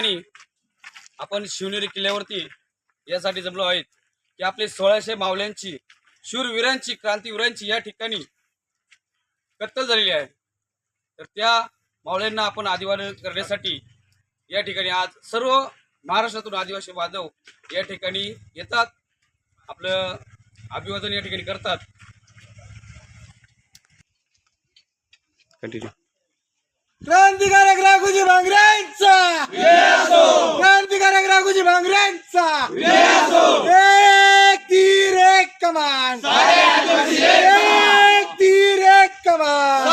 ठिकाणी आपण शिवनेरी किल्ल्यावरती यासाठी जमलो आहेत की आपले सोळाशे मावल्यांची शूरवीरांची क्रांतीवीरांची या ठिकाणी कत्तल झालेली आहे. तर त्या मावळ्यांना आपण आदिवान करण्यासाठी या ठिकाणी आज सर्व महाराष्ट्रातून आदिवासी बांधव या ठिकाणी येतात. आपलं अभिवादन या ठिकाणी करतात. क्रांतिकारक राघोजी भांगऱ्यांचा! एक तीर एक कमान. एक तीर एक कमान.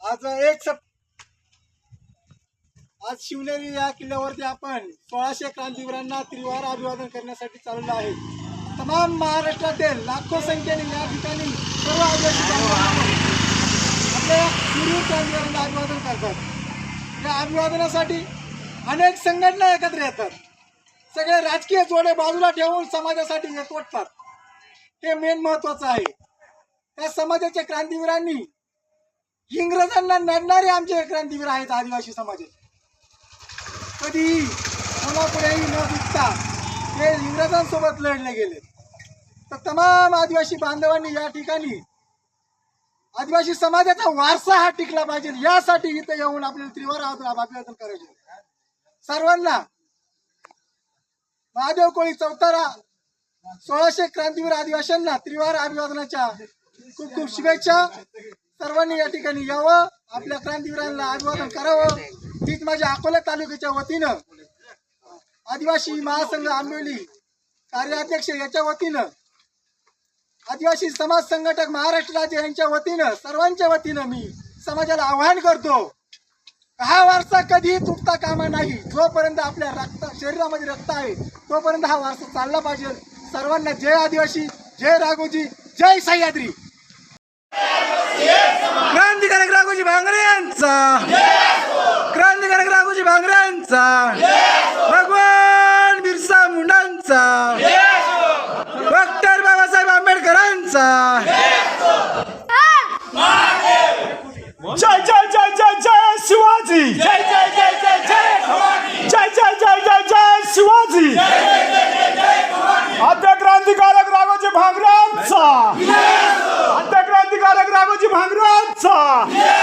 आज एक सप आज शिवनेरी या किल्ल्यावरती आपण सोळाशे क्रांतीवीरांना त्रिवार अभिवादन करण्यासाठी चाललो आहे. तमाम महाराष्ट्रातील लाखो संख्येने या ठिकाणी सर्व आदिवासी आपल्या क्रांतीवीरांना अभिवादन करतात. या अभिवादनासाठी अनेक संघटना एकत्र येतात. सगळे राजकीय जोडे बाजूला ठेवून समाजासाठी एकवटतात हे मेन महत्वाचं आहे. त्या समाजाच्या क्रांतीवीरांनी इंग्रजांना नडणारे आमचे क्रांतीवीर आहेत आदिवासी समाजाचे. कधीही कोणापुढेही न दुखता ते इंग्रजांसोबत लढले गेले. तर तमाम आदिवासी बांधवांनी या ठिकाणी आदिवासी समाजाचा वारसा हा टिकला पाहिजे. यासाठी इथं येऊन आपल्याला त्रिवार अभिवादन करायचे सर्वांना महादेव कोळी चौतारा सोळाशे क्रांतीवीर आदिवासींना त्रिवार अभिवादनाच्या खूप खूप शुभेच्छा. सर्वांनी या ठिकाणी यावं आपल्या क्रांतीवीरांना अभिवादन करावं. हीच माझ्या अकोला तालुक्याच्या वतीनं आदिवासी महासंघ आंबोली कार्याध्यक्ष याच्या वतीनं आदिवासी समाज संघटक महाराष्ट्र राज्य यांच्या वतीनं सर्वांच्या वतीनं मी समाजाला आवाहन करतो. हा वारसा कधीही तुटता कामा नाही. जोपर्यंत आपल्या रक्त शरीरामध्ये रक्त आहे तोपर्यंत हा वारसा चालला पाहिजे. सर्वांना जय आदिवासी जय राघोजी जय सह्याद्री. क्रांतिकारक राघोजी भांगरे यांचा. क्रांतिकारक राघोजी भांगरे यांचा. भगवान बिरसा मुंडांचा. डॉक्टर बाबासाहेब आंबेडकरांचा. খালসা